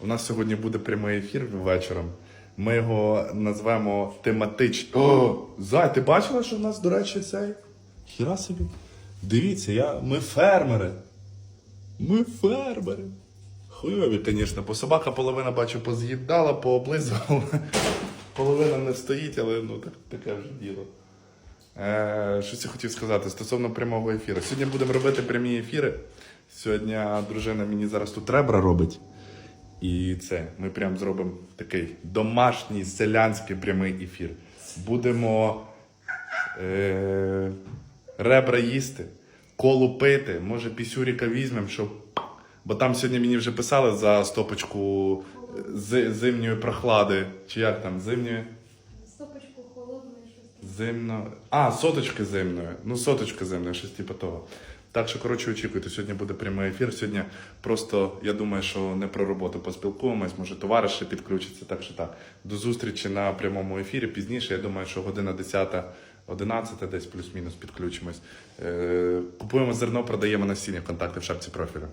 У нас сьогодні буде прямий ефір вечором. Ми його назвемо тематич. О, Зай, ти бачила, що в нас, до речі, цей? Хіра собі. Дивіться, я... ми фермери. Ми фермери. Хуйові, звісно, бо собака половина, бачу, поз'їдала, пооблизувала. Половина не стоїть, але ну так, таке вже діло. Е, щось я хотів сказати стосовно прямого ефіру. Сьогодні будемо робити прямі ефіри. Сьогодні дружина мені зараз тут ребра робить. І це ми прям зробимо такий домашній селянський прямий ефір. Будемо е, ребра їсти, колу пити, може пісюріка візьмемо, щоб. Бо там сьогодні мені вже писали за стопочку з, зимньої прохлади. Чи як там, зимньої? Стопочку. Зимно. А, соточки зимної. Ну, соточка зимної, щось типу того. Так що, коротше, очікуйте, сьогодні буде прямий ефір. Сьогодні просто я думаю, що не про роботу поспілкуємось, може товариші підключаться. Так що так. До зустрічі на прямому ефірі. Пізніше, я думаю, що година 10 11 десь плюс-мінус підключимось. Е, купуємо зерно, продаємо насіння, контакти в шапці профілю.